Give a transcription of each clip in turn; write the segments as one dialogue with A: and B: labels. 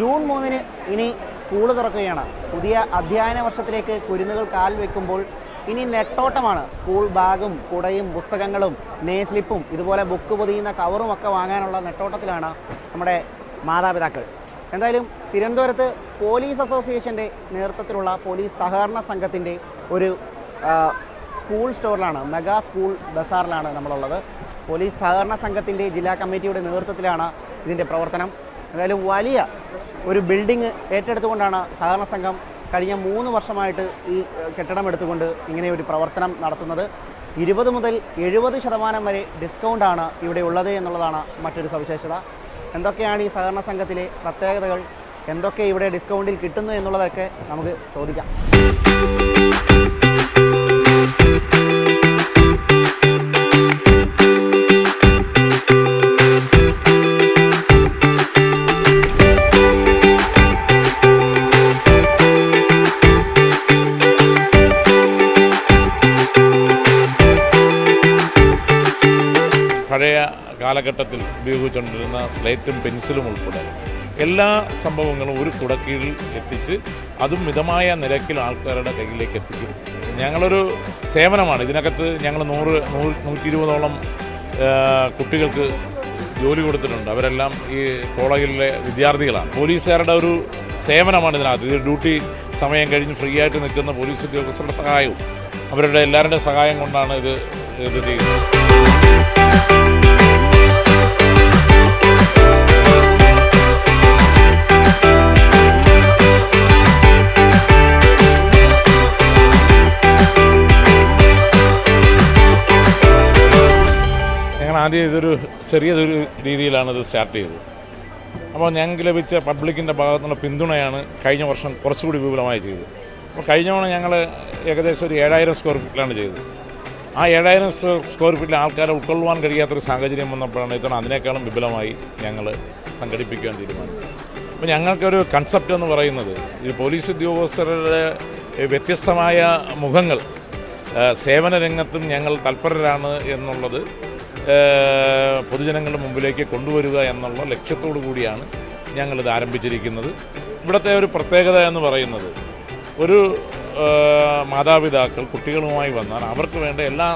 A: June മൂന്നിന് ഇനി school തുറക്കുകയാണ്. പുതിയ അധ്യയന വർഷത്തിലേക്ക് കുരുന്നുകൾ കാൽ വെക്കുമ്പോൾ ഇനി നെട്ടോട്ടമാണ്. സ്കൂൾ ബാഗും കുടയും പുസ്തകങ്ങളും നെയ്സ്ലിപ്പും ഇതുപോലെ ബുക്ക് പൊതിയുന്ന കവറും ഒക്കെ വാങ്ങാനുള്ള നെട്ടോട്ടത്തിലാണ് നമ്മുടെ മാതാപിതാക്കൾ. എന്തായാലും തിരുവനന്തപുരത്ത് പോലീസ് അസോസിയേഷന്റെ നേതൃത്വത്തിലുള്ള പോലീസ് സഹകരണ സംഘത്തിന്റെ ഒരു സ്കൂൾ സ്റ്റോറിലാണ് മെഗാ സ്കൂൾ ബസാറിലാണ് നമ്മളുള്ളത്. പോലീസ് സഹകരണ സംഘത്തിന്റെ ജില്ലാ കമ്മിറ്റിയുടെ നേതൃത്വത്തിലാണ് ഇതിന്റെ പ്രവർത്തനം. എന്തായാലും വലിയ ഒരു ബിൽഡിംഗ് ഏറ്റെടുത്തുകൊണ്ടാണ് സഹകരണ സംഘം കഴിഞ്ഞ മൂന്ന് വർഷമായിട്ട് ഈ കെട്ടിടം എടുത്തുകൊണ്ട് ഇങ്ങനെ ഒരു പ്രവർത്തനം നടത്തുന്നത്. ഇരുപത് മുതൽ എഴുപത് ശതമാനം വരെ ഡിസ്കൗണ്ടാണ് ഇവിടെ ഉള്ളത് എന്നുള്ളതാണ് മറ്റൊരു സവിശേഷത. എന്തൊക്കെയാണ് ഈ സഹകരണ സംഘത്തിലെ പ്രത്യേകതകൾ? എന്തൊക്കെ ഇവിടെ ഡിസ്കൗണ്ടിൽ കിട്ടുന്നു എന്നുള്ളതൊക്കെ നമുക്ക് ചോദിക്കാം.
B: കാലഘട്ടത്തിൽ ഉപയോഗിച്ചുകൊണ്ടിരുന്ന സ്ലേറ്റും പെൻസിലും ഉൾപ്പെടെ എല്ലാ സംഭവങ്ങളും ഒരു കുടക്കീഴിൽ എത്തിച്ച് അതും മിതമായ നിരക്കിൽ ആൾക്കാരുടെ കയ്യിലേക്ക് എത്തിക്കും. ഞങ്ങളൊരു സേവനമാണ്. ഇതിനകത്ത് ഞങ്ങൾ നൂറ് നൂറ് നൂറ്റി ഇരുപതോളം കുട്ടികൾക്ക് ജോലി കൊടുത്തിട്ടുണ്ട്. അവരെല്ലാം ഈ കോളേജിലെ വിദ്യാർത്ഥികളാണ്. പോലീസുകാരുടെ ഒരു സേവനമാണ് ഇതിനകത്ത്. ഇത് ഡ്യൂട്ടി സമയം കഴിഞ്ഞ് ഫ്രീ ആയിട്ട് നിൽക്കുന്ന പോലീസ് ഉദ്യോഗസ്ഥരുടെ സഹായവും അവരുടെ എല്ലാവരുടെയും സഹായം കൊണ്ടാണ് ഇത് ഇത് ചെയ്യുന്നത്. ആദ്യം ഇതൊരു ചെറിയതൊരു രീതിയിലാണ് ഇത് സ്റ്റാർട്ട് ചെയ്തത്. അപ്പോൾ ഞങ്ങൾക്ക് ലഭിച്ച പബ്ലിക്കിന്റെ ഭാഗത്തുനിന്നുള്ള പിന്തുണയാണ് കഴിഞ്ഞ വർഷം കുറച്ചുകൂടി വിപുലമായി ചെയ്തത്. അപ്പോൾ കഴിഞ്ഞ തവണ ഞങ്ങൾ ഏകദേശം ഒരു ഏഴായിരം സ്ക്വയർ ഫീറ്റിലാണ് ചെയ്തത്. ആ ഏഴായിരം സ്ക്വയർ ഫീറ്റിൽ ആൾക്കാരെ ഉൾക്കൊള്ളുവാൻ കഴിയാത്തൊരു സാഹചര്യം വന്നപ്പോഴാണ് ഇത്തവണ അതിനേക്കാളും വിപുലമായി ഞങ്ങൾ സംഘടിപ്പിക്കുവാൻ തീരുമാനിച്ചത്. അപ്പോൾ ഞങ്ങൾക്കൊരു കൺസെപ്റ്റ് എന്ന് പറയുന്നത് ഈ പോലീസ് ഉദ്യോഗസ്ഥരുടെ വ്യത്യസ്തമായ മുഖങ്ങൾ സേവന രംഗത്തും ഞങ്ങൾ തൽപരരാണ് എന്നുള്ളത് പൊതുജനങ്ങളുടെ മുമ്പിലേക്ക് കൊണ്ടുവരിക എന്നുള്ള ലക്ഷ്യത്തോടു കൂടിയാണ് ഞങ്ങളിത് ആരംഭിച്ചിരിക്കുന്നത്. ഇവിടുത്തെ ഒരു പ്രത്യേകത എന്ന് പറയുന്നത് ഒരു മാതാപിതാക്കൾ കുട്ടികളുമായി വന്നാൽ അവർക്ക് വേണ്ട എല്ലാ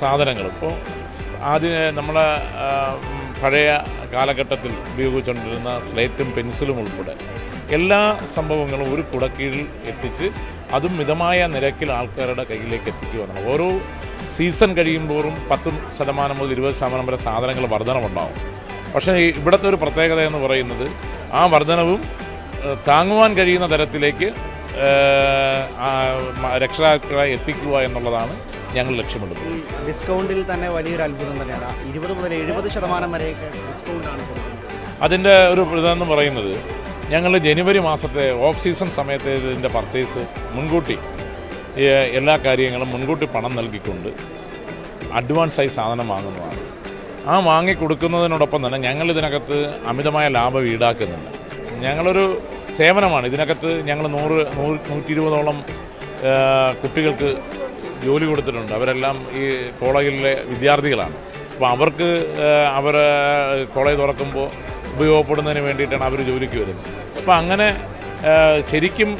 B: സാധനങ്ങളും. ഇപ്പോൾ ആദ്യം നമ്മുടെ പഴയ കാലഘട്ടത്തിൽ ഉപയോഗിച്ചുകൊണ്ടിരുന്ന സ്ലേറ്റും പെൻസിലും ഉൾപ്പെടെ എല്ലാ സംഭവങ്ങളും ഒരു കുടക്കീഴിൽ എത്തിച്ച് അതും മിതമായ നിരക്കിൽ ആൾക്കാരുടെ കയ്യിലേക്ക് എത്തിക്കുക ഓരോ സീസൺ കഴിയുമ്പോഴും പത്ത് ശതമാനം മുതൽ ഇരുപത് ശതമാനം വരെ സാധനങ്ങൾ വർധനമുണ്ടാവും പക്ഷേ ഇവിടുത്തെ ഒരു പ്രത്യേകത എന്ന് പറയുന്നത് ആ വർധനവും താങ്ങുവാൻ കഴിയുന്ന തരത്തിലേക്ക് രക്ഷിതാക്കളെ എത്തിക്കുക എന്നുള്ളതാണ് ഞങ്ങൾ ലക്ഷ്യമിടുന്നത്.
A: ഡിസ്കൗണ്ടിൽ തന്നെ വലിയൊരു അത്ഭുതം തന്നെയാണ്. ഇരുപത് മുതൽ എഴുപത് ശതമാനം വരെയൊക്കെ ഡിസ്കൗണ്ടാണ്
B: അതിന്റെ ഒരു ഇതെന്ന് പറയുന്നത് ഞങ്ങൾ ജനുവരി മാസത്തെ ഓഫ് സീസൺ സമയത്തെ ഇതിന്റെ പർച്ചേസ് മുൻകൂട്ടി എല്ലാ കാര്യങ്ങളും മുൻകൂട്ടി പണം നൽകിക്കൊണ്ട് അഡ്വാൻസായി സാധനം വാങ്ങുന്നതാണ്. ആ വാങ്ങിക്കൊടുക്കുന്നതിനോടൊപ്പം തന്നെ ഞങ്ങൾ ഇതിനകത്ത് അമിതമായ ലാഭം ഈടാക്കുന്നില്ല. ഞങ്ങളൊരു സേവനമാണ്. ഇതിനകത്ത് ഞങ്ങൾ നൂറ് നൂറ് നൂറ്റി ഇരുപതോളം കുട്ടികൾക്ക് ജോലി കൊടുത്തിട്ടുണ്ട്. അവരെല്ലാം ഈ കോളേജിലെ വിദ്യാർത്ഥികളാണ്. അപ്പോൾ അവർക്ക് അവർ കോളേജ് തുറക്കുമ്പോൾ ഉപയോഗപ്പെടുന്നതിന് വേണ്ടിയിട്ടാണ് അവർ ജോലിക്ക് വരുന്നത്. അപ്പോൾ അങ്ങനെ ശരിക്കും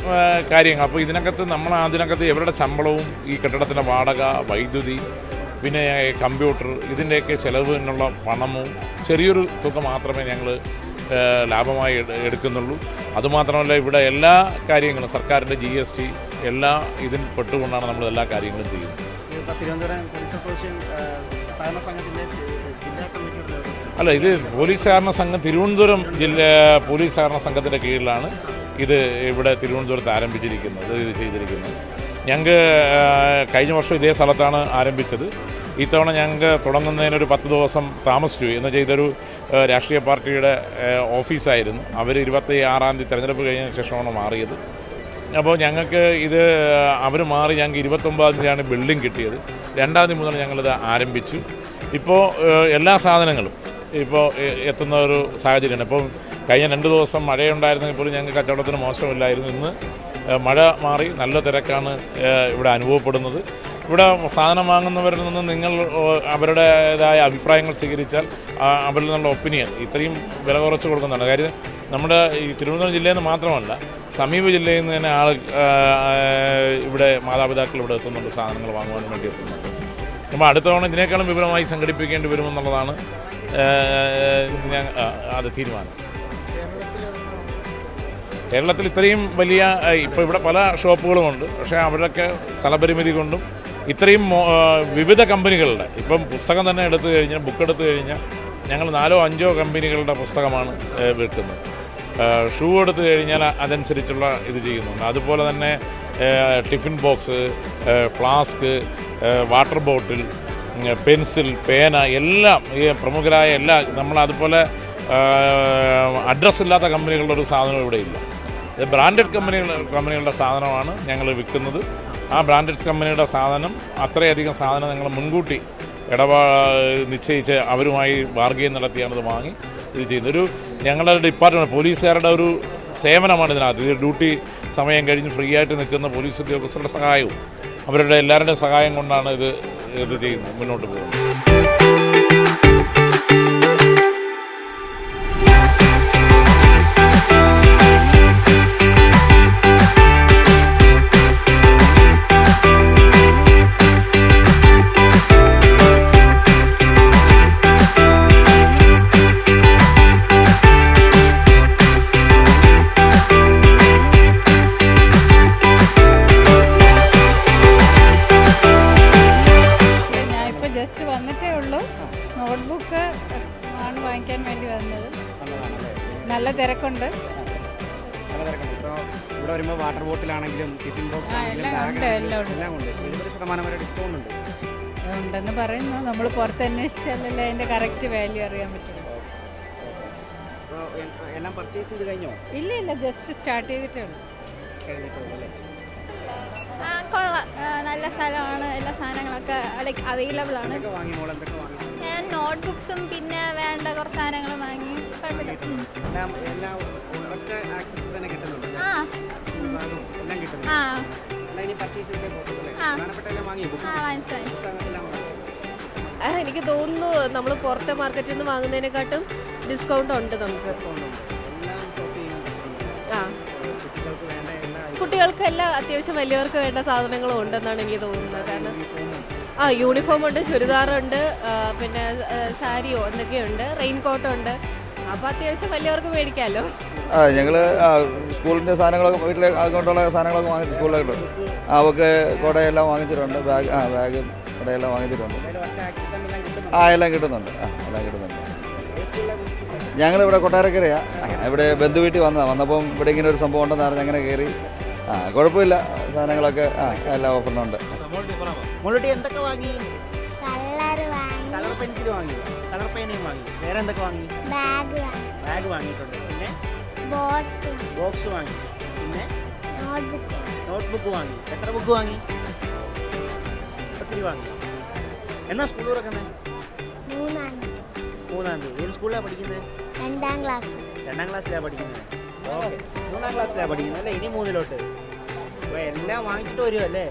B: കാര്യങ്ങൾ. അപ്പോൾ ഇതിനകത്ത് നമ്മൾ അതിനകത്ത് ഇവരുടെ ശമ്പളവും ഈ കെട്ടിടത്തിന്റെ വാടക വൈദ്യുതി പിന്നെ കമ്പ്യൂട്ടർ ഇതിന്റെയൊക്കെ ചിലവിനുള്ള പണവും ചെറിയൊരു തുക മാത്രമേ ഞങ്ങൾ ലാഭമായി എട് എടുക്കുന്നുള്ളൂ. അതുമാത്രമല്ല ഇവിടെ എല്ലാ കാര്യങ്ങളും സർക്കാരിന്റെ ജി എസ് ടി എല്ലാ ഇതിൽ പെട്ടുകൊണ്ടാണ് നമ്മൾ എല്ലാ കാര്യങ്ങളും ചെയ്യുന്നത്. അല്ല ഇത് പോലീസ് സഹകരണ സംഘം തിരുവനന്തപുരം ജില്ല പോലീസ് സഹകരണ സംഘത്തിന്റെ കീഴിലാണ്. ഇത് ഇവിടെ തിരുവനന്തപുരത്ത് ആരംഭിച്ചിരിക്കുന്നത് ഇത് ചെയ്തിരിക്കുന്നത്. ഞങ്ങൾക്ക് കഴിഞ്ഞ വർഷം ഇതേ സ്ഥലത്താണ് ആരംഭിച്ചത്. ഇത്തവണ ഞങ്ങൾക്ക് തുടങ്ങുന്നതിനൊരു പത്ത് ദിവസം താമസിച്ചു. എന്ന് ചെയ്തൊരു രാഷ്ട്രീയ പാർട്ടിയുടെ ഓഫീസായിരുന്നു. അവർ ഇരുപത്തി ആറാം തീയതി തെരഞ്ഞെടുപ്പ് കഴിഞ്ഞതിന് ശേഷമാണ് മാറിയത്. അപ്പോൾ ഞങ്ങൾക്ക് ഇത് അവർ മാറി ഞങ്ങൾക്ക് ഇരുപത്തൊമ്പതാം തീയതിയാണ് ബിൽഡിംഗ് കിട്ടിയത്. രണ്ടാം തീയതി മുതൽ ഞങ്ങളിത് ആരംഭിച്ചു. ഇപ്പോൾ എല്ലാ സാധനങ്ങളും ഇപ്പോൾ എത്തുന്ന ഒരു സാഹചര്യമാണ്. ഇപ്പോൾ കഴിഞ്ഞ രണ്ട് ദിവസം മഴയുണ്ടായിരുന്നെങ്കിൽ പോലും ഞങ്ങൾക്ക് കച്ചവടത്തിന് മോശമില്ലായിരുന്നു. ഇന്ന് മഴ മാറി നല്ല തിരക്കാണ് ഇവിടെ അനുഭവപ്പെടുന്നത്. ഇവിടെ സാധനം വാങ്ങുന്നവരിൽ നിന്ന് നിങ്ങൾ അവരുടേതായ അഭിപ്രായങ്ങൾ സ്വീകരിച്ചാൽ അവരിൽ നിന്നുള്ള ഒപ്പീനിയൻ ഇത്രയും വില കുറച്ച് കൊടുക്കുന്നുണ്ട് കാര്യം നമ്മുടെ ഈ തിരുവനന്തപുരം ജില്ലയിൽ നിന്ന് മാത്രമല്ല സമീപ ജില്ലയിൽ നിന്ന് തന്നെ ആൾ ഇവിടെ മാതാപിതാക്കൾ ഇവിടെ എത്തുന്നുണ്ട് സാധനങ്ങൾ വാങ്ങുവാൻ വേണ്ടി എത്തുന്നുണ്ട്. അപ്പോൾ അടുത്ത തവണ ഇതിനേക്കാളും വിപുലമായി സംഘടിപ്പിക്കേണ്ടി വരുമെന്നുള്ളതാണ് അത് തീരുമാനം. കേരളത്തിൽ ഇത്രയും വലിയ ഇപ്പോൾ ഇവിടെ പല ഷോപ്പുകളുമുണ്ട് പക്ഷേ അവരൊക്കെ സ്ഥലപരിമിതി കൊണ്ടും ഇത്രയും വിവിധ കമ്പനികളുടെ ഇപ്പം പുസ്തകം തന്നെ എടുത്തു കഴിഞ്ഞാൽ ബുക്ക് എടുത്തു കഴിഞ്ഞാൽ ഞങ്ങൾ നാലോ അഞ്ചോ കമ്പനികളുടെ പുസ്തകമാണ് വിൽക്കുന്നത്. ഷൂ എടുത്തു കഴിഞ്ഞാൽ അതനുസരിച്ചുള്ള ഇത് ചെയ്യുന്നുണ്ട്. അതുപോലെ തന്നെ tiffin box flask water bottle pencil പേന എല്ലാം ഈ പ്രമുഖരായ എല്ലാ നമ്മൾ അതുപോലെ അഡ്രസ്സില്ലാത്ത കമ്പനികളുടെ ഒരു സാധനം ഇവിടെ ഇല്ല. ഇത് ബ്രാൻഡഡ് കമ്പനികൾ കമ്പനികളുടെ സാധനമാണ് ഞങ്ങൾ വിൽക്കുന്നത്. ആ ബ്രാൻഡഡ് കമ്പനിയുടെ സാധനം അത്രയധികം സാധനം ഞങ്ങൾ മുൻകൂട്ടി ഇടപാ നിശ്ചയിച്ച് അവരുമായി ബാർഗെയിൻ നടത്തിയാണ് ഇത് വാങ്ങി ഇത് ചെയ്യുന്നത്. ഒരു ഞങ്ങളുടെ ഡിപ്പാർട്ട്മെന്റ് പോലീസുകാരുടെ ഒരു സേവനമാണ് ഇതിനകത്ത്. ഇത് ഡ്യൂട്ടി സമയം കഴിഞ്ഞ് ഫ്രീ ആയിട്ട് നിൽക്കുന്ന പോലീസ് ഉദ്യോഗസ്ഥരുടെ സഹായവും അവരുടെ എല്ലാവരുടെയും സഹായം കൊണ്ടാണ് ഇത് ഇത് ചെയ്യുന്നത് മുന്നോട്ട് പോകുന്നത്.
A: വരുമ്പോൾ വാട്ടർ ബോട്ടിലാണെങ്കിലും ടിഫിൻ ബോക്സ് ആണെങ്കിലും
C: എല്ലാം
A: bag
C: ഉണ്ട്,
A: ആണെങ്കിലും
C: എല്ലാം ഉണ്ട്.
A: എഴുപത് ശതമാനം വരെ ഡിസ്കൗണ്ട് ഉണ്ട്.
C: ഉണ്ടെന്ന് പറയുന്നു. നമ്മൾ പുറത്ത് അന്വേഷിച്ചാലല്ലേ അതിന്റെ കറക്റ്റ് വാല്യൂ അറിയാൻ പറ്റും
A: അപ്പോൾ എ- എല്ലാം പർച്ചേസ് ചെയ്ത് കഴിഞ്ഞോ?
C: ഇല്ല ഇല്ല ജസ്റ്റ് സ്റ്റാർട്ട് ചെയ്തിട്ടേ ഉള്ളൂ.
A: കഴിഞ്ഞിട്ടുള്ളൂ അല്ലേ?
D: ആ, കൊള്ളാം. ആ, നല്ല സ്ഥലമാണ്. എല്ലാ സാധനങ്ങളൊക്കെ ലൈക്ക് അവൈലബിൾ ആണ്.
A: എന്തൊക്കെ വാങ്ങി മോൾ എന്തൊക്കെ വാങ്ങി?
D: ഞാൻ നോട്ട്ബുക്സും പിന്നെ വേണ്ട കുറച്ച് സാധനങ്ങളും വാങ്ങി.
A: എല്ലാം ആക്സസ് തന്നെ കിട്ടുന്നുണ്ട് എല്ലാം കിട്ടുന്നുണ്ട്
E: എനിക്ക് തോന്നുന്നു നമ്മൾ പുറത്തെ മാർക്കറ്റിൽ നിന്ന് വാങ്ങുന്നതിനെക്കാട്ടും ഡിസ്കൗണ്ട് ഉണ്ട് നമുക്ക്. ആ.
A: കുട്ടികൾക്ക് വേണ്ട എല്ലാ
E: കുട്ടികൾക്ക് എല്ലാം അത്യാവശ്യം വലിയവർക്ക് വേണ്ട സാധനങ്ങളും ഉണ്ടെന്നാണ് എനിക്ക് തോന്നുന്നത്. കാരണം ആ യൂണിഫോം ഉണ്ട് ചുരിദാറുണ്ട് പിന്നെ സാരിയോ എന്തൊക്കെയുണ്ട് റെയിൻ കോട്ടുണ്ട് അപ്പോൾ അത്യാവശ്യം വലിയവർക്ക് മേടിക്കാമല്ലോ
F: ആ ഞങ്ങൾ സ്കൂളിന്റെ സാധനങ്ങളൊക്കെ വീട്ടിലെ കൊണ്ടുള്ള സാധനങ്ങളൊക്കെ വാങ്ങിച്ചു സ്കൂളിലൊക്കെ ആ അവർക്ക് കുടയെല്ലാം വാങ്ങിച്ചിട്ടുണ്ട്. ബാഗ് ആ ബാഗ് കുടയെല്ലാം വാങ്ങിച്ചിട്ടുണ്ട്. ആ എല്ലാം കിട്ടുന്നുണ്ട്. ആ എല്ലാം കിട്ടുന്നുണ്ട്. ഞങ്ങളിവിടെ കൊട്ടാരക്കരയാണ് ഇവിടെ ബന്ധു വീട്ടിൽ വന്നതാണ് വന്നപ്പം ഇവിടെ ഇങ്ങനെ ഒരു സംഭവം ഉണ്ടെന്ന് പറഞ്ഞ് അങ്ങനെ കയറി. ആ കുഴപ്പമില്ല. സാധനങ്ങളൊക്കെ ആ എല്ലാം ഓഫറിനുണ്ട്.
A: എന്തൊക്കെ വാങ്ങി?
D: വാങ്ങി.
A: കളർ പെൻസിൽ വാങ്ങി. കളർ വാങ്ങി. വേറെ എന്തൊക്കെ വാങ്ങി?
D: ബാഗ്
A: ബാഗ് വാങ്ങിയിട്ടുണ്ട്. പിന്നെ?
D: ബോക്സ്
A: ബോക്സ് വാങ്ങി. പിന്നെ?
D: നോട്ട്ബുക്ക്
A: വാങ്ങി. എത്ര ബുക്ക് വാങ്ങി? ഒത്തിരി വാങ്ങി? എന്നാ സ്കൂൾ തുറക്കുന്നത്
D: മൂന്നാം
A: മൂന്നാം തീയതി. ഏത് സ്കൂളിലാണ് പഠിക്കുന്നത്
D: രണ്ടാം ക്ലാസ്
A: രണ്ടാം ക്ലാസ്സിലാണ് പഠിക്കുന്നത് ഓക്കെ മൂന്നാം ക്ലാസ്സിലാണ് പഠിക്കുന്നത് അല്ലേ? ഇനി മൂന്നിലോട്ട്. അപ്പോൾ എല്ലാം വാങ്ങിച്ചിട്ട് വരുമല്ലേ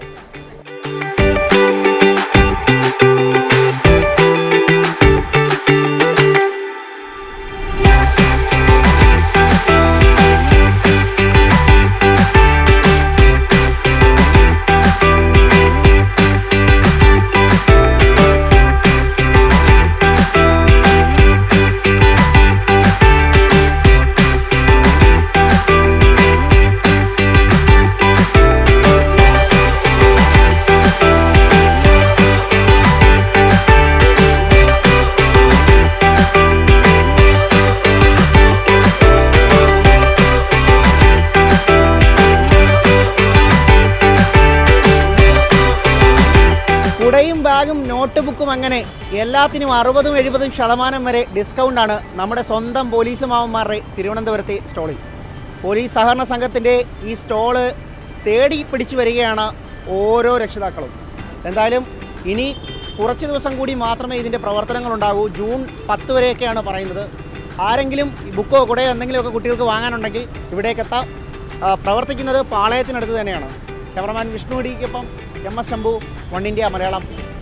A: നോട്ട് ബുക്കും അങ്ങനെ എല്ലാത്തിനും അറുപതും എഴുപതും ശതമാനം വരെ ഡിസ്കൗണ്ടാണ് നമ്മുടെ സ്വന്തം പോലീസ് മാവന്മാരുടെ തിരുവനന്തപുരത്തെ സ്റ്റോളിൽ പോലീസ് സഹകരണ സംഘത്തിന്റെ ഈ സ്റ്റോൾ തേടി പിടിച്ചു വരികയാണ് ഓരോ രക്ഷിതാക്കളും. എന്തായാലും ഇനി കുറച്ച് ദിവസം കൂടി മാത്രമേ ഇതിന്റെ പ്രവർത്തനങ്ങളുണ്ടാകൂ. ജൂൺ പത്ത് വരെയൊക്കെയാണ് പറയുന്നത്. ആരെങ്കിലും ബുക്കോ കുടയോ എന്തെങ്കിലുമൊക്കെ കുട്ടികൾക്ക് വാങ്ങാനുണ്ടെങ്കിൽ ഇവിടേക്കെത്താം പ്രവർത്തിക്കുന്നത് പാളയത്തിനടുത്ത് തന്നെയാണ്. Cameraman Vishnu ഡിക്കൊപ്പം M S Shambhu one India Malayalam.